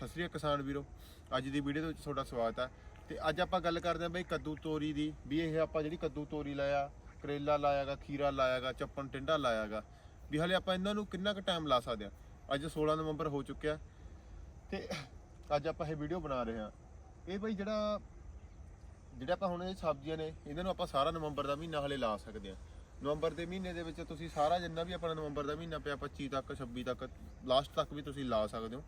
ਸਤਿ ਸ੍ਰੀ ਅਕਾਲ ਕਿਸਾਨ ਵੀਰੋ। ਅੱਜ ਦੀ ਵੀਡੀਓ ਦੇ ਵਿੱਚ ਤੁਹਾਡਾ ਸਵਾਗਤ ਹੈ ਤੇ ਅੱਜ ਆਪਾਂ ਗੱਲ ਕਰਦੇ ਹਾਂ ਬਈ ਕੱਦੂ ਤੋਰੀ ਦੀ, ਵੀ ਇਹ ਆਪਾਂ ਜਿਹੜੀ ਕੱਦੂ ਤੋਰੀ ਲਾਇਆ, ਕਰੇਲਾ ਲਾਇਆਗਾ, ਖੀਰਾ ਲਾਇਆਗਾ, ਚੱਪਣ ਟਿੰਡਾ ਲਾਇਆਗਾ। ਵੀ ਹਲੇ ਆਪਾਂ ਇਹਨਾਂ ਨੂੰ ਕਿੰਨਾ ਕੁ ਟਾਈਮ ਲਾ ਸਕਦੇ ਹਾਂ? ਅੱਜ 16 ਨਵੰਬਰ ਹੋ ਚੁੱਕਿਆ। ਤੇ ਅੱਜ ਆਪਾਂ ਇਹ ਵੀਡੀਓ ਬਣਾ ਰਹੇ ਹਾਂ। ਇਹ ਬਈ ਜਿਹੜਾ ਜਿਹੜਾ ਆਪਾਂ ਹੁਣ ਇਹ ਸਬਜ਼ੀਆਂ ਨੇ, ਇਹਨਾਂ ਨੂੰ ਆਪਾਂ ਸਾਰਾ ਨਵੰਬਰ ਦਾ ਮਹੀਨਾ ਹਲੇ ਲਾ ਸਕਦੇ ਹਾਂ। ਨਵੰਬਰ ਦੇ ਮਹੀਨੇ ਦੇ ਵਿੱਚ ਤੁਸੀਂ ਸਾਰਾ ਜਿੰਨਾ ਵੀ ਆਪਣਾ ਨਵੰਬਰ ਦਾ ਮਹੀਨਾ ਪਿਆ 25 ਤੱਕ 26 ਤੱਕ ਲਾਸਟ ਤੱਕ ਵੀ ਤੁਸੀਂ ਲਾ ਸਕਦੇ ਹੋ।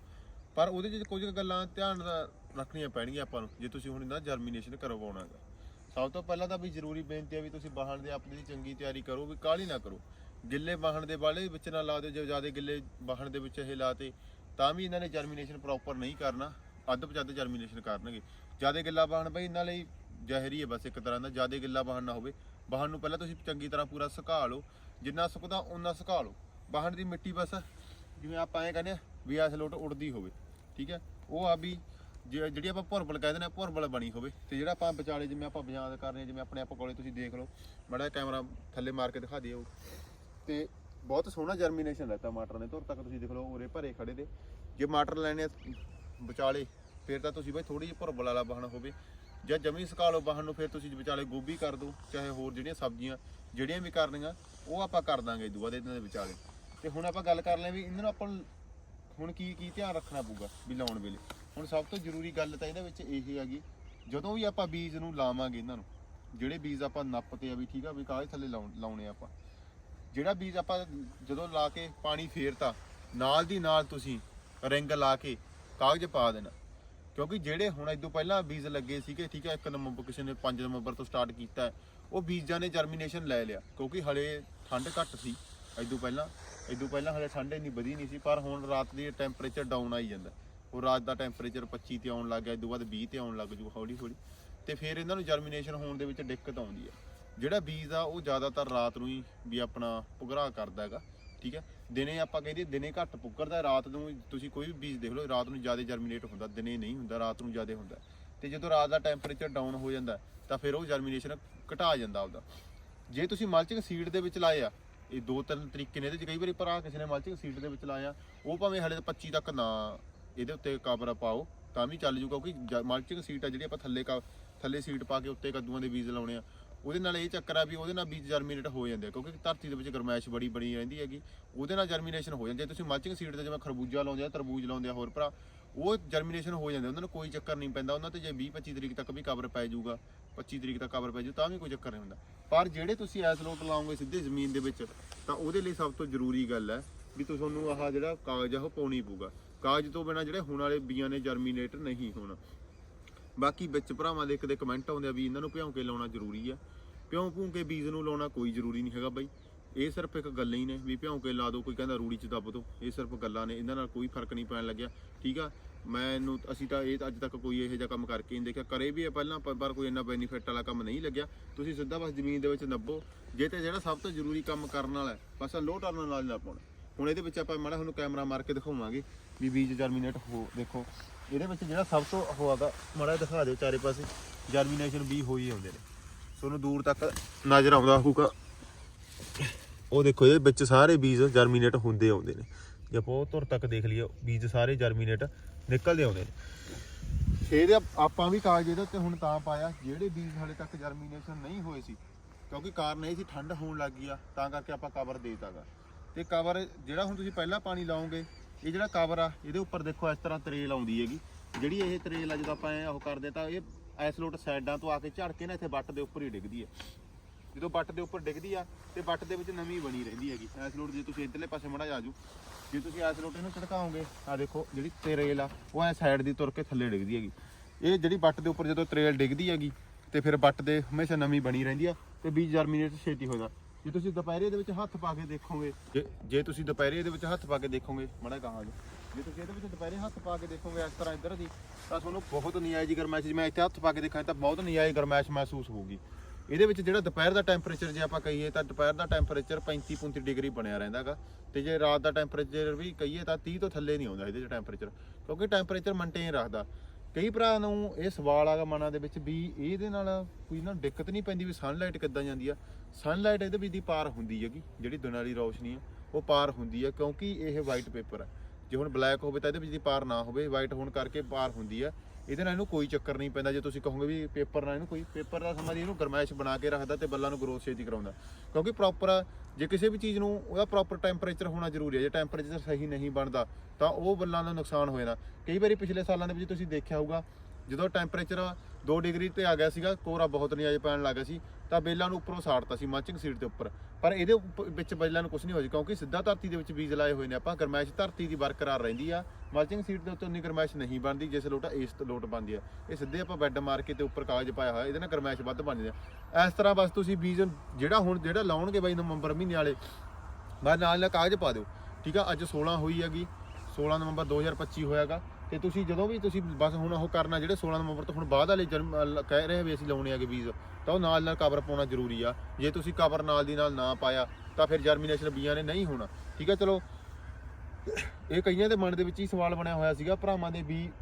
ਪਰ ਉਹਦੇ ਵਿੱਚ ਕੁਝ ਕੁ ਗੱਲਾਂ ਧਿਆਨ ਦਾ ਰੱਖਣੀਆਂ ਪੈਣਗੀਆਂ ਆਪਾਂ ਨੂੰ, ਜੇ ਤੁਸੀਂ ਹੁਣ ਇਹਦਾ ਜਰਮੀਨੇਸ਼ਨ ਕਰਵਾਉਣਾ ਹੈ ਸਭ ਤੋਂ ਪਹਿਲਾਂ ਤਾਂ ਵੀ ਜ਼ਰੂਰੀ ਬੇਨਤੀ ਹੈ ਵੀ ਤੁਸੀਂ ਬਾਹਣ ਦੇ ਆਪਣੀ ਚੰਗੀ ਤਿਆਰੀ ਕਰੋ, ਵੀ ਕਾਹਲੀ ਨਾ ਕਰੋ। ਗਿੱਲੇ ਬਾਹਣ ਦੇ ਵਾਲੇ ਵਿੱਚ ਨਾ ਲਾ ਦਿਓ, ਜੇ ਜ਼ਿਆਦਾ ਗਿੱਲੇ ਬਾਹਣ ਦੇ ਵਿੱਚ ਇਹ ਲਾਤੇ, ਤਾਂ ਵੀ ਇਹਨਾਂ ਨੇ ਜਰਮੀਨੇਸ਼ਨ ਪ੍ਰੋਪਰ ਨਹੀਂ ਕਰਨਾ, ਅੱਧ ਪਚੱਧ ਜਰਮੀਨੇਸ਼ਨ ਕਰਨਗੇ। ਜ਼ਿਆਦਾ ਗਿੱਲਾ ਬਾਹਣ ਬਈ ਇਹਨਾਂ ਲਈ ਜ਼ਹਿਰੀ ਹੈ ਬਸ ਇੱਕ ਤਰ੍ਹਾਂ ਦਾ, ਜ਼ਿਆਦਾ ਗਿੱਲਾ ਬਾਹਣ ਨਾ ਹੋਵੇ। ਬਾਹਣ ਨੂੰ ਪਹਿਲਾਂ ਤੁਸੀਂ ਚੰਗੀ ਤਰ੍ਹਾਂ ਪੂਰਾ ਸੁਕਾ ਲਓ, ਜਿੰਨਾ ਸੁੱਕਦਾ ਓਨਾ ਸੁਕਾ ਲਓ। ਬਾਹਣ ਦੀ ਮਿੱਟੀ ਬਸ, ਜਿਵੇਂ ਆਪਾਂ ਐਂ ਕਹਿੰਦੇ ਆ, ਵੀ ਐਸ ਲੋਟ ਉੜਦੀ ਹੋਵੇ। ਠੀਕ ਹੈ? ਉਹ ਆ ਵੀ ਜੇ- ਜਿਹੜੀ ਆਪਾਂ ਭੁਰਬਲ ਕਹਿ ਦਿੰਦੇ ਨੇ ਭੁਰਬਲ ਬਣੀ ਹੋਵੇ। ਤੇ ਜਿਹੜਾ ਆਪਾਂ ਵਿਚਾਲੇ ਜਿਵੇਂ ਆਪਾਂ ਬਜ਼ਾਦ ਕਰ ਰਹੇ ਹਾਂ, ਜਿਵੇਂ ਆਪਣੇ ਆਪ ਕੋਲੇ ਤੁਸੀਂ ਦੇਖ ਲਓ। ਮੜਾ ਕੈਮਰਾ ਥੱਲੇ ਮਾਰ ਕੇ ਦਿਖਾ ਦਿਓ। ਤੇ ਬਹੁਤ ਸੋਹਣਾ ਜਰਮੀਨੇਸ਼ਨ ਹੈ ਟਮਾਟਰ ਨੇ। ਧੁਰ ਤੱਕ ਤੁਸੀਂ ਦੇਖ ਲਓ, ਉਰੇ ਭਰੇ ਖੜੇ ਦੇ। ਜੇ ਮਟਰ ਲੈਣੇ ਆ ਵਿਚਾਲੇ, ਫਿਰ ਤਾਂ ਤੁਸੀਂ ਬਈ ਥੋੜੀ ਜਿਹੀ ਭੁਰਬਲ ਵਾਲਾ ਬਾਹਣ ਹੋਵੇ। ਜਾਂ ਜਮੀ ਸੁਕਾ ਲਓ ਬਾਹਣ ਨੂੰ, ਫਿਰ ਤੁਸੀਂ ਵਿਚਾਲੇ ਗੋਭੀ ਕਰ ਦਿਓ, ਚਾਹੇ ਹੋਰ ਜਿਹੜੀਆਂ ਸਬਜ਼ੀਆਂ ਜਿਹੜੀਆਂ ਵੀ ਕਰਨੀਆਂ, ਉਹ ਆਪਾਂ ਕਰ ਦਾਂਗੇ ਦੂਆ ਦੇ ਇਹਨਾਂ ਦੇ ਵਿਚਾਲੇ। ਤੇ ਹੁਣ ਆਪਾਂ ਗੱਲ ਕਰ ਲਿਆ ਵੀ ਇਹਨਾਂ ਨੂੰ ਆਪਾਂ ਨੂੰ ਹੁਣ ਕੀ ਕੀ ਧਿਆਨ ਰੱਖਣਾ ਪਊਗਾ ਵੀ ਲਾਉਣ ਵੇਲੇ? ਹੁਣ ਸਭ ਤੋਂ ਜ਼ਰੂਰੀ ਗੱਲ ਤਾਂ ਇਹਦੇ ਵਿੱਚ ਇਹ ਹੈਗੀ, ਜਦੋਂ ਵੀ ਆਪਾਂ ਬੀਜ ਨੂੰ ਲਾਵਾਂਗੇ ਇਹਨਾਂ ਨੂੰ, ਜਿਹੜੇ ਬੀਜ ਆਪਾਂ ਨੱਪਤੇ ਆ ਵੀ ਠੀਕ ਆ, ਵੀ ਕਾਗਜ਼ ਥੱਲੇ ਲਾਉਣ- ਲਾਉਣੇ ਆ ਆਪਾਂ। ਜਿਹੜਾ ਬੀਜ ਆਪਾਂ ਜਦੋਂ ਲਾ ਕੇ ਪਾਣੀ ਫੇਰਤਾ, ਨਾਲ ਦੀ ਨਾਲ ਤੁਸੀਂ ਰਿੰਗ ਲਾ ਕੇ ਕਾਗਜ਼ ਪਾ ਦੇਣਾ। ਕਿਉਂਕਿ ਜਿਹੜੇ ਹੁਣ ਇਦੋਂ ਪਹਿਲਾਂ ਬੀਜ ਲੱਗੇ ਸੀਗੇ, ਠੀਕ ਹੈ 1 ਨਵੰਬਰ ਕਿਸੇ ਨੇ 5 ਨਵੰਬਰ ਤੋਂ ਸਟਾਰਟ ਕੀਤਾ, ਉਹ ਬੀਜਾਂ ਨੇ ਜਰਮੀਨੇਸ਼ਨ ਲੈ ਲਿਆ, ਕਿਉਂਕਿ ਹਲੇ ਠੰਡ ਘੱਟ ਸੀ। ਇਦੋਂ ਪਹਿਲਾਂ ਇਦੋਂ ਪਹਿਲਾਂ ਹਲੇ ਠੰਡ ਇੰਨੀ ਵਧੀ ਨਹੀਂ ਸੀ, ਪਰ ਹੁਣ ਰਾਤ ਦੀ ਟੈਂਪਰੇਚਰ ਡਾਊਨ ਆਈ ਜਾਂਦਾ। ਉਹ ਰਾਤ ਦਾ ਟੈਂਪਰੇਚਰ 25 ਤੇ ਆਉਣ ਲੱਗ ਗਿਆ ਇਦੋਂ ਬਾਅਦ 20 ਤੇ ਆਉਣ ਲੱਗ ਜੂ ਹੌਲੀ ਹੌਲੀ। ਤੇ ਫਿਰ ਇਹਨਾਂ ਨੂੰ ਜਰਮੀਨੇਸ਼ਨ ਹੋਣ ਦੇ ਵਿੱਚ ਦਿੱਕਤ ਆਉਂਦੀ ਹੈ ਜਿਹੜਾ ਬੀਜ ਆ, ਉਹ ਜ਼ਿਆਦਾਤਰ ਰਾਤ ਨੂੰ ਹੀ ਵੀ ਆਪਣਾ ਪੁਗਰਾ ਕਰਦਾ ਹੈਗਾ, ਠੀਕ ਹੈ? ਦਿਨੇ ਆਪਾਂ ਕਹਿੰਦੇ ਦਿਨੇ ਘੱਟ ਪੁੱਗਰਦਾ ਰਾਤ ਨੂੰ ਤੁਸੀਂ ਕੋਈ ਵੀ ਬੀਜ ਦੇਖ ਲਓ, ਰਾਤ ਨੂੰ ਜ਼ਿਆਦਾ ਜਰਮੀਨੇਟ ਹੁੰਦਾ, ਦਿਨੇ ਨਹੀਂ ਹੁੰਦਾ, ਰਾਤ ਨੂੰ ਜ਼ਿਆਦਾ ਹੁੰਦਾ। ਤੇ ਜਦੋਂ ਰਾਤ ਦਾ ਟੈਂਪਰੇਚਰ ਡਾਊਨ ਹੋ ਜਾਂਦਾ, ਤਾਂ ਫਿਰ ਉਹ ਜਰਮੀਨੇਸ਼ਨ ਘਟਾ ਜਾਂਦਾ ਉਹਦਾ ਜੇ ਤੁਸੀਂ ਮਲਚਿੰਗ ਸੀਡ ਦੇ ਵਿੱਚ ਲਾਏ ਆ ਇਹ ਦੋ ਤਿੰਨ ਤਰੀਕੇ ਨੇ ਇਹਦੇ ਚ। ਕਈ ਵਾਰੀ ਭਰਾ ਕਿਸੇ ਨੇ ਮਲਚਿੰਗ ਸੀਟ ਦੇ ਵਿੱਚ ਲਾਇਆ, ਉਹ ਭਾਵੇਂ ਹਲੇ ਤਾਂ 25 ਤੱਕ ਨਾ ਇਹਦੇ ਉੱਤੇ ਕਵਰ ਪਾਓ ਤਾਂ ਵੀ ਚੱਲ ਜੂ ਕਿਉਂਕਿ ਮਲਚਿੰਗ ਸੀਟ ਆ ਜਿਹੜੀ ਆਪਾਂ ਥੱਲੇ ਕਾ, ਥੱਲੇ ਸੀਟ ਪਾ ਕੇ ਉੱਤੇ ਕੱਦੂਆਂ ਦੇ ਬੀਜ ਲਾਉਣੇ ਆ, ਉਹਦੇ ਨਾਲ ਇਹ ਚੱਕਰ ਆ ਵੀ ਉਹਦੇ ਨਾਲ ਬੀਜ ਜਰਮੀਨੇਟ ਹੋ ਜਾਂਦੇ ਆ, ਕਿਉਂਕਿ ਧਰਤੀ ਦੇ ਵਿੱਚ ਗਰਮੈਸ਼ ਬੜੀ ਬਣੀ ਰਹਿੰਦੀ ਹੈਗੀ, ਉਹਦੇ ਨਾਲ ਜਰਮੀਨੇਸ਼ਨ ਹੋ ਜਾਂਦੀ ਹੈ ਤੁਸੀਂ ਮਲਚਿੰਗ ਸੀਟ ਤੇ ਜਿਵੇਂ ਖਰਬੂਜਾ ਲਾਉਂਦੇ ਆ, ਤਰਬੂਜ ਲਾਉਂਦੇ ਆ ਹੋਰ ਭਰਾ ਉਹ ਜਰਮੀਨੇਸ਼ਨ ਹੋ ਜਾਂਦੇ ਉਹਨਾਂ ਨੂੰ ਕੋਈ ਚੱਕਰ ਨਹੀਂ ਪੈਂਦਾ, ਉਹਨਾਂ ਤੇ ਜੇ 20 25 ਤਰੀਕ ਤੱਕ ਵੀ ਕਵਰ ਪੈ ਜਾਊਗਾ 25 ਤਰੀਕ ਤੱਕ ਕਵਰ ਪੈ ਜਾਊ, ਤਾਂ ਵੀ ਕੋਈ ਚੱਕਰ ਨਹੀਂ ਹੁੰਦਾ। ਪਰ ਜਿਹੜੇ ਤੁਸੀਂ ਐਸ ਲੋਟ ਲਾਓਗੇ ਸਿੱਧੇ ਜ਼ਮੀਨ ਦੇ ਵਿੱਚ, ਤਾਂ ਉਹਦੇ ਲਈ ਸਭ ਤੋਂ ਜ਼ਰੂਰੀ ਗੱਲ ਹੈ ਵੀ ਤੁਹਾਨੂੰ ਆਹ ਜਿਹੜਾ ਕਾਗਜ਼ ਆ, ਉਹ ਪਾਉਣੀ ਪਊਗਾ। ਕਾਗਜ਼ ਤੋਂ ਬਿਨਾ ਜਿਹੜੇ ਹੁਣ ਵਾਲੇ ਬੀਆਂ ਨੇ ਜਰਮੀਨੇਟ ਨਹੀਂ ਹੋਣਾ। ਬਾਕੀ ਵਿੱਚ ਭਰਾਵਾਂ ਦੇ ਇੱਕ ਦੇ ਕਮੈਂਟ ਆਉਂਦੇ ਆ ਵੀ ਇਹਨਾਂ ਨੂੰ ਭਿਉਂ ਕੇ ਲਾਉਣਾ ਜ਼ਰੂਰੀ ਆ। ਭਿਉਂ ਭੂੰ ਕੇ ਬੀਜ ਨੂੰ ਲਾਉਣਾ ਕੋਈ ਜ਼ਰੂਰੀ ਨਹੀਂ ਹੈਗਾ ਬਾਈ। ਇਹ ਸਿਰਫ ਇੱਕ ਗੱਲਾਂ ਹੀ ਨੇ ਵੀ ਭਿਉਂ ਕੇ ਲਾ ਦਿਓ ਕੋਈ ਕਹਿੰਦਾ ਰੂੜੀ 'ਚ ਦੱਬ ਦਿਓ ਇਹ ਸਿਰਫ ਗੱਲਾਂ ਨੇ ਇਹਨਾਂ ਨਾਲ ਕੋਈ ਫ਼ਰਕ ਨਹੀਂ ਪੈਣ ਲੱਗਿਆ ਠੀਕ ਆ? ਮੈਨੂੰ ਅਸੀਂ ਤਾਂ ਇਹ ਅੱਜ ਤੱਕ ਕੋਈ ਇਹੋ ਜਿਹਾ ਕੰਮ ਕਰਕੇ ਨਹੀਂ ਦੇਖਿਆ। ਕਰੇ ਵੀ ਹੈ ਪਹਿਲਾਂ ਪਰ ਕੋਈ ਇੰਨਾ ਬੈਨੀਫਿਟ ਵਾਲਾ ਕੰਮ ਨਹੀਂ ਲੱਗਿਆ। ਤੁਸੀਂ ਸਿੱਧਾ ਬਸ ਜ਼ਮੀਨ ਦੇ ਵਿੱਚ ਨੱਬੋ ਜੇ ਤੇ ਜਿਹੜਾ ਸਭ ਤੋਂ ਜ਼ਰੂਰੀ ਕੰਮ ਕਰਨ ਵਾਲਾ ਹੈ, ਬਸ ਲੋ ਟਰਨ ਨਾਲ ਨਾ ਪਾਉਣਾ ਹੁਣ ਇਹਦੇ ਵਿੱਚ ਆਪਾਂ ਮਾੜਾ ਤੁਹਾਨੂੰ ਕੈਮਰਾ ਮਾਰ ਕੇ ਦਿਖਾਵਾਂਗੇ ਵੀ ਬੀਜ ਜਰਮੀਨੇਟ ਹੋ ਦੇਖੋ। ਇਹਦੇ ਵਿੱਚ ਜਿਹੜਾ ਸਭ ਤੋਂ ਹੋਆਗਾ ਮਾੜਾ ਦਿਖਾ ਦਿਓ ਚਾਰੇ ਪਾਸੇ। ਜਰਮੀਨੇਸ਼ਨ ਵੀ ਹੋਈ ਆਉਂਦੇ ਨੇ। ਤੁਹਾਨੂੰ ਦੂਰ ਤੱਕ ਨਜ਼ਰ ਆਉਂਦਾ ਹੋਊਗਾ। ਉਹ ਦੇਖੋ ਇਹਦੇ ਵਿੱਚ ਸਾਰੇ ਬੀਜ ਜਰਮੀਨੇਟ ਹੁੰਦੇ ਆਉਂਦੇ ਨੇ। ਜੇ ਆਪਾਂ ਉਹ ਧੁਰ ਤੱਕ ਦੇਖ ਲਈਏ, ਬੀਜ ਸਾਰੇ ਜਰਮੀਨੇਟ ਨਿਕਲਦੇ ਆਉਂਦੇ ਨੇ। ਇਹਦੇ ਆਪਾਂ ਵੀ ਕਾਗਜ਼ ਇਹਦੇ ਉੱਤੇ ਹੁਣ ਤਾਂ ਪਾਇਆ, ਜਿਹੜੇ ਬੀਜ ਹਾਲੇ ਤੱਕ ਜਰਮੀਨੇਸ਼ਨ ਨਹੀਂ ਹੋਏ ਸੀ, ਕਿਉਂਕਿ ਕਾਰਨ ਇਹ ਸੀ ਠੰਡ ਹੋਣ ਲੱਗ ਗਈ ਆ, ਤਾਂ ਕਰਕੇ ਆਪਾਂ ਕਵਰ ਦੇਤਾਗਾ ਤੇ ਕਵਰ ਜਿਹੜਾ ਹੁਣ ਤੁਸੀਂ ਪਹਿਲਾਂ ਪਾਣੀ ਲਾਓਗੇ, ਇਹ ਜਿਹੜਾ ਕਵਰ ਆ, ਇਹਦੇ ਉੱਪਰ ਦੇਖੋ ਇਸ ਤਰ੍ਹਾਂ ਤਰੇਲ ਆਉਂਦੀ ਹੈਗੀ। ਜਿਹੜੀ ਇਹ ਤਰੇਲ ਆ, ਜਦੋਂ ਆਪਾਂ ਇਹ ਉਹ ਕਰਦੇ ਤਾਂ ਇਹ ਐਸਲੋਟ ਸਾਈਡਾਂ ਤੋਂ ਆ ਕੇ ਝੜ ਕੇ ਨਾ ਇੱਥੇ ਵੱਟ ਦੇ ਉੱਪਰ ਹੀ ਡਿੱਗਦੀ ਹੈ। ਜਦੋਂ ਬੱਟ ਦੇ ਉੱਪਰ ਡਿੱਗਦੀ ਆ ਤੇ ਬੱਟ ਦੇ ਵਿੱਚ ਨਮੀ ਬਣੀ ਰਹਿੰਦੀ ਹੈਗੀ। ਐਸਲੋਟ ਜੇ ਤੁਸੀਂ ਇੱਧਰਲੇ ਪਾਸੇ ਮੜਾ ਜਾਜੂ ਜੇ ਤੁਸੀਂ ਐਸ ਲੋਟ ਇਹਨੂੰ ਝਟਕਾਓਗੇ ਆ ਦੇਖੋ ਜਿਹੜੀ ਤਰੇਲ ਆ, ਉਹ ਐ ਸਾਈਡ ਦੀ ਤੁਰ ਕੇ ਥੱਲੇ ਡਿੱਗਦੀ ਹੈਗੀ। ਇਹ ਜਿਹੜੀ ਬੱਟ ਦੇ ਉੱਪਰ ਜਦੋਂ ਤਰੇਲ ਡਿੱਗਦੀ ਹੈਗੀ ਤੇ ਫਿਰ ਬੱਟ ਦੇ ਹਮੇਸ਼ਾ ਨਮੀ ਬਣੀ ਰਹਿੰਦੀ ਆ ਤੇ ਬੀਜ ਜਰਮੀਨੇਟ ਛੇਤੀ ਹੋ ਜਾਂਦਾ ਜੇ ਤੁਸੀਂ ਦੁਪਹਿਰੇ ਦੇ ਵਿੱਚ ਹੱਥ ਪਾ ਕੇ ਦੇਖੋਗੇ, ਜੇ ਜੇ ਤੁਸੀਂ ਦੁਪਹਿਰੇ ਦੇ ਵਿੱਚ ਹੱਥ ਪਾ ਕੇ ਦੇਖੋਗੇ, ਮੜਾ ਕਹਾਂ ਜੇ ਤੁਸੀਂ ਇਹਦੇ ਵਿੱਚ ਦੁਪਹਿਰੇ ਹੱਥ ਪਾ ਕੇ ਦੇਖੋਗੇ ਇਸ ਤਰ੍ਹਾਂ ਇੱਧਰ ਦੀ, ਤਾਂ ਤੁਹਾਨੂੰ ਬਹੁਤ ਨਜਾਇਜ਼ ਗਰਮੈਸ਼, ਜੇ ਮੈਂ ਇੱਥੇ ਹੱਥ ਪਾ ਕੇ ਦੇਖਾਂ ਤਾਂ ਬਹੁਤ ਨਜਾਇਜ਼ ਗਰਮੈਸ਼ ਮਹਿਸੂਸ ਹੋਊਗੀ। ਇਹਦੇ ਵਿੱਚ ਜਿਹੜਾ ਦੁਪਹਿਰ ਦਾ ਟੈਂਪਰੇਚਰ ਜੇ ਆਪਾਂ ਕਹੀਏ ਤਾਂ ਦੁਪਹਿਰ ਦਾ ਟੈਂਪਰੇਚਰ 35 35 ਡਿਗਰੀ ਬਣਿਆ ਰਹਿੰਦਾਗਾ। ਤੇ ਜੇ ਰਾਤ ਦਾ ਟੈਂਪਰੇਚਰ ਵੀ ਕਹੀਏ ਤਾਂ 30 ਤੋਂ ਥੱਲੇ ਨਹੀਂ ਆਉਂਦਾ ਇਹਦੇ ਚ ਟੈਂਪਰੇਚਰ ਕਿਉਂਕਿ ਟੈਂਪਰੇਚਰ ਮੇਨਟੇਨ ਰੱਖਦਾ। ਕਈ ਭਰਾ ਨੂੰ ਇਹ ਸਵਾਲ ਆਗਾ ਮਨਾਂ ਦੇ ਵਿੱਚ ਵੀ ਇਹਦੇ ਨਾਲ ਕੋਈ ਨਾ ਦਿੱਕਤ ਨਹੀਂ ਪੈਂਦੀ ਵੀ ਸਨਲਾਈਟ ਕਿੱਦਾਂ ਜਾਂਦੀ ਆ। ਸਨਲਾਈਟ ਇਹਦੇ ਵਿੱਚ ਦੀ ਪਾਰ ਹੁੰਦੀ ਹੈਗੀ, ਜਿਹੜੀ ਦਿਨ ਵਾਲੀ ਰੌਸ਼ਨੀ ਆ, ਉਹ ਪਾਰ ਹੁੰਦੀ ਹੈ ਕਿਉਂਕਿ ਇਹ ਵਾਈਟ ਪੇਪਰ ਹੈ ਜੇ ਹੁਣ ਬਲੈਕ ਹੋਵੇ ਤਾਂ ਇਹਦੇ ਵਿੱਚ ਦੀ ਪਾਰ ਨਾ ਹੋਵੇ ਵਾਈਟ ਹੋਣ ਕਰਕੇ ਪਾਰ ਹੁੰਦੀ ਆ। ਇਹਦੇ ਨਾਲ ਇਹਨੂੰ ਕੋਈ ਚੱਕਰ ਨਹੀਂ ਪੈਂਦਾ, ਜੇ ਤੁਸੀਂ ਕਹੋਗੇ ਵੀ ਪੇਪਰ ਨਾਲ ਇਹਨੂੰ ਕੋਈ ਪੇਪਰ ਦਾ ਸਮਾਂ ਦੀ ਇਹਨੂੰ ਗਰਮਾਇਸ਼ ਬਣਾ ਕੇ ਰੱਖਦਾ ਤੇ ਬੱਲਾਂ ਨੂੰ ਗਰੋਥ ਛੇਤੀ ਕਰਾਉਂਦਾ। ਕਿਉਂਕਿ ਪ੍ਰੋਪਰ ਜੇ ਕਿਸੇ ਵੀ ਚੀਜ਼ ਨੂੰ ਉਹਦਾ ਪ੍ਰੋਪਰ ਟੈਂਪਰੇਚਰ ਹੋਣਾ ਜ਼ਰੂਰੀ ਹੈ ਜੇ ਟੈਂਪਰੇਚਰ ਸਹੀ ਨਹੀਂ ਬਣਦਾ, ਤਾਂ ਉਹ ਬੱਲਾਂ ਦਾ ਨੁਕਸਾਨ ਹੋ ਜਾਣਾ। ਕਈ ਵਾਰੀ ਪਿਛਲੇ ਸਾਲਾਂ ਦੇ ਵਿੱਚ ਤੁਸੀਂ ਦੇਖਿਆ ਹੋਊਗਾ ਜਦੋਂ ਟੈਂਪਰੇਚਰ 2 ਡਿਗਰੀ ਤੇ ਆ ਗਿਆ ਸੀਗਾ ਕੋਰਾ ਬਹੁਤ ਨਹੀਂ ਅਜੇ ਪੈਣ ਲੱਗਾ ਸੀ, ਤਾਂ ਬੇਲਾਂ ਨੂੰ ਉੱਪਰੋਂ ਸਾੜਤਾ ਸੀ ਮਲਚਿੰਗ ਸੀਟ ਦੇ ਉੱਪਰ। ਪਰ ਇਹਦੇ ਉੱਪ- ਵਿੱਚ ਬੇਲਾਂ ਨੂੰ ਕੁਝ ਨਹੀਂ ਹੋਇਆ ਕਿਉਂਕਿ ਸਿੱਧਾ ਧਰਤੀ ਦੇ ਵਿੱਚ ਬੀਜ ਲਾਏ ਹੋਏ ਨੇ ਆਪਾਂ, ਗਰਮੈਸ਼ ਧਰਤੀ ਦੀ ਬਰਕਰਾਰ ਰਹਿੰਦੀ ਆ। ਮਲਚਿੰਗ ਸੀਟ ਦੇ ਉੱਤੇ ਉਨੀ ਗਰਮੈਸ਼ ਨਹੀਂ ਬਣਦੀ, ਜਿਸ ਲੋਟ ਇਸ ਲੋਟ ਬਣਦੀ ਆ। ਇਹ ਸਿੱਧੇ ਆਪਾਂ ਬੈੱਡ ਮਾਰ ਕੇ ਤੇ ਉੱਪਰ ਕਾਗਜ਼ ਪਾਇਆ ਹੋਇਆ, ਇਹਦੇ ਨਾਲ ਗਰਮੈਸ਼ ਵੱਧ ਬਣ ਜਾਂਦੀ ਆ। ਇਸ ਤਰ੍ਹਾਂ ਬਸ ਤੁਸੀਂ ਬੀਜ ਜਿਹੜਾ ਹੁਣ, ਜਿਹੜਾ ਲਾਉਣਗੇ ਬਾਈ ਨਵੰਬਰ ਮਹੀਨੇ ਵਾਲੇ, ਬਸ ਨਾਲ ਨਾਲ ਕਾਗਜ਼ ਪਾ ਦਿਓ। ਠੀਕ ਆ, ਅੱਜ 16 ਹੋਈ ਹੈਗੀ 16 ਨਵੰਬਰ 2025 ਹੋਇਆਗਾ। ਤੇ ਤੁਸੀਂ ਜਦੋਂ ਵੀ ਤੁਸੀਂ ਬਸ ਹੁਣ ਉਹ ਕਰਨਾ, ਜਿਹੜੇ 16 ਨਵੰਬਰ ਤੋਂ ਹੁਣ ਬਾਅਦ ਵਾਲੇ ਜਨਮ ਅਹ ਕਹਿ ਰਹੇ ਵੀ ਅਸੀਂ ਲਾਉਣੇ ਆਗੇ ਬੀਜ, ਤਾਂ ਉਹ ਨਾਲ ਨਾਲ ਕਵਰ ਪਾਉਣਾ ਜ਼ਰੂਰੀ ਆ। ਜੇ ਤੁਸੀਂ ਕਵਰ ਨਾਲ ਦੀ ਨਾਲ ਨਾ ਪਾਇਆ, ਤਾਂ ਫਿਰ ਜਰਮੀਨੇਸ਼ਨ ਬੀਜਾਂ ਨੇ ਨਹੀਂ ਹੋਣਾ। ਠੀਕ ਹੈ ਚਲੋ। ਇਹ ਕਈਆਂ ਦੇ ਮਨ ਦੇ ਵਿੱਚ ਹੀ ਸਵਾਲ ਬਣਿਆ ਹੋਇਆ ਸੀਗਾ, ਭਰਾਵਾਂ ਦੇ ਵੀ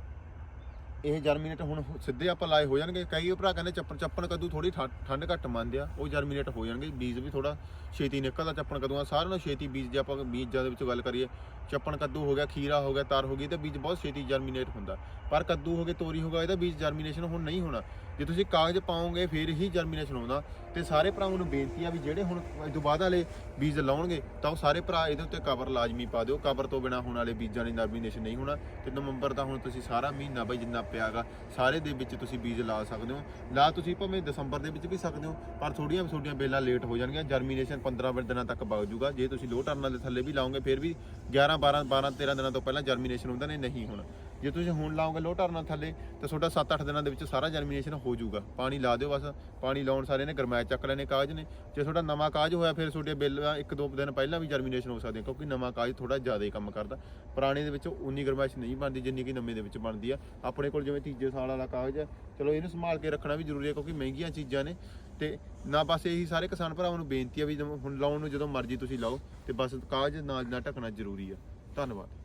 ਇਹ ਜਰਮੀਨੇਟ ਹੁਣ ਸਿੱਧੇ ਆਪਾਂ ਲਾਏ ਹੋ ਜਾਣਗੇ। ਕਈ ਭਰਾ ਕਹਿੰਦੇ ਚੱਪਣ ਚੱਪਣ ਕੱਦੂ ਥੋੜੀ ਠੰਡ ਘੱਟ ਮੰਨਦੇ ਆ। ਉਹ ਜਰਮੀਨੇਟ ਹੋ ਜਾਣਗੇ। ਬੀਜ ਵੀ ਥੋੜਾ ਛੇਤੀ ਨਿਕਲਦਾ ਚੱਪਣ ਕੱਦੂਆਂ ਸਾਰਿਆਂ ਨੂੰ ਛੇਤੀ ਬੀਜ ਜੇ ਆਪਾਂ ਬੀਜਾਂ ਦੇ ਵਿੱਚ ਗੱਲ ਕਰੀਏ, ਚੱਪਣ ਕੱਦੂ ਹੋ ਗਿਆ, ਖੀਰਾ ਹੋ ਗਿਆ, ਤਾਰ ਹੋ ਗਈ ਤੇ ਬੀਜ ਬਹੁਤ ਛੇਤੀ ਜਰਮੀਨੇਟ ਹੁੰਦਾ। ਪਰ ਕੱਦੂ ਹੋ ਗਏ ਤੋਰੀ ਹੋ ਗਿਆ, ਇਹਦਾ ਬੀਜ ਜਰਮੀਨੇਸ਼ਨ ਹੁਣ ਨਹੀਂ ਹੋਣਾ। ਜੇ ਤੁਸੀਂ ਕਾਗਜ਼ ਪਾਓਗੇ, ਫਿਰ ਹੀ ਜਰਮੀਨੇਸ਼ਨ ਆਉਂਦਾ ਤੇ ਸਾਰੇ ਭਰਾਵਾਂ ਨੂੰ ਬੇਨਤੀ ਆ ਵੀ ਜਿਹੜੇ ਹੁਣ ਇਸ ਤੋਂ ਬਾਅਦ ਵਾਲੇ ਬੀਜ ਲਾਉਣਗੇ, ਤਾਂ ਉਹ ਸਾਰੇ ਭਰਾ ਇਹਦੇ ਉੱਤੇ ਕਵਰ ਲਾਜ਼ਮੀ ਪਾ ਦਿਓ। ਕਵਰ ਤੋਂ ਬਿਨਾ ਹੋਣ ਵਾਲੇ ਬੀਜਾਂ ਦੀ ਜਰਮੀਨੇਸ਼ਨ ਨਹੀਂ ਹੋਣਾ। ਤੇ ਨਵੰਬਰ ਦਾ ਹੁਣ ਤੁਸੀਂ ਸਾਰਾ ਮਹੀਨਾ ਬਈ ਜਿੰਨਾ ਪਿਆਗਾ, ਸਾਰੇ ਦੇ ਵਿੱਚ ਤੁਸੀਂ ਬੀਜ ਲਾ ਸਕਦੇ ਹੋ। ਲਾ ਤੁਸੀਂ ਭਾਵੇਂ ਦਸੰਬਰ ਦੇ ਵਿੱਚ ਵੀ ਸਕਦੇ ਹੋ, ਪਰ ਥੋੜੀਆਂ ਛੋਟੀਆਂ ਬੇਲਾਂ ਲੇਟ ਹੋ ਜਾਣਗੀਆਂ। ਜਰਮੀਨੇਸ਼ਨ 15 ਦਿਨਾਂ ਤੱਕ ਵਗ ਜੂਗਾ ਜੇ ਤੁਸੀਂ ਲੋ ਟਰਨਾਂ ਦੇ ਥੱਲੇ ਵੀ ਲਾਓਗੇ, ਫਿਰ ਵੀ 11 12 12 13 ਦਿਨਾਂ ਤੋਂ ਪਹਿਲਾਂ ਜਰਮੀਨੇਸ਼ਨ ਹੁੰਦਾ ਨੇ, ਨਹੀਂ ਹੋਣਾ। ਜੇ ਤੁਸੀਂ ਹੁਣ ਲਾਓਗੇ ਲੋ ਟਰਨਾਂ ਥੱਲੇ, ਤਾਂ ਤੁਹਾਡਾ 7-8 ਦਿਨਾਂ ਦੇ ਵਿੱਚ ਸਾਰਾ ਜਰਮੀਨੇਸ਼ਨ ਹੋ ਜਾਊਗਾ। ਪਾਣੀ ਲਾ ਦਿਓ ਬਸ, ਪਾਣੀ ਲਾਉਣ ਸਾਰੇ ਨੇ ਗਰਮੈਸ਼ ਚੱਕ ਲੈਣੇ ਕਾਗਜ਼ ਨੇ। ਜੇ ਤੁਹਾਡਾ ਨਵਾਂ ਕਾਜ਼ ਹੋਇਆ, ਫਿਰ ਤੁਹਾਡੇ ਬਿੱਲ ਇੱਕ ਦੋ ਦਿਨ ਪਹਿਲਾਂ ਵੀ ਜਰਮੀਨੇਸ਼ਨ ਹੋ ਸਕਦੀ ਕਿਉਂਕਿ ਨਵਾਂ ਕਾਜ਼ ਥੋੜਾ ਜ਼ਿਆਦਾ ਹੀ ਕੰਮ ਕਰਦਾ। ਪੁਰਾਣੇ ਦੇ ਵਿੱਚ ਉਨੀ ਗਰਮਾਇਸ਼ ਨਹੀਂ ਬਣਦੀ, ਜਿੰਨੀ ਕਿ ਨਵੇਂ ਦੇ ਵਿੱਚ ਬਣਦੀ ਆ। ਆਪਣੇ ਕੋਲ ਜਿਵੇਂ ਤੀਜੇ ਸਾਲ ਵਾਲਾ ਕਾਗਜ਼ ਹੈ ਚਲੋ ਇਹਨੂੰ ਸੰਭਾਲ ਕੇ ਰੱਖਣਾ ਵੀ ਜ਼ਰੂਰੀ ਹੈ ਕਿਉਂਕਿ ਮਹਿੰਗੀਆਂ ਚੀਜ਼ਾਂ ਨੇ। ਤੇ ਨਾ ਬਸ ਇਹੀ ਸਾਰੇ ਕਿਸਾਨ ਭਰਾਵਾਂ ਨੂੰ ਬੇਨਤੀ ਆ ਵੀ ਜਦੋਂ ਹੁਣ ਲਾਉਣ ਨੂੰ ਜਦੋਂ ਮਰਜ਼ੀ ਤੁਸੀਂ ਲਾਓ, ਤੇ ਬਸ ਕਾਗਜ਼ ਨਾਲ ਨਾ ਢੱਕਣਾ ਜ਼ਰੂਰੀ ਆ। ਧੰਨਵਾਦ।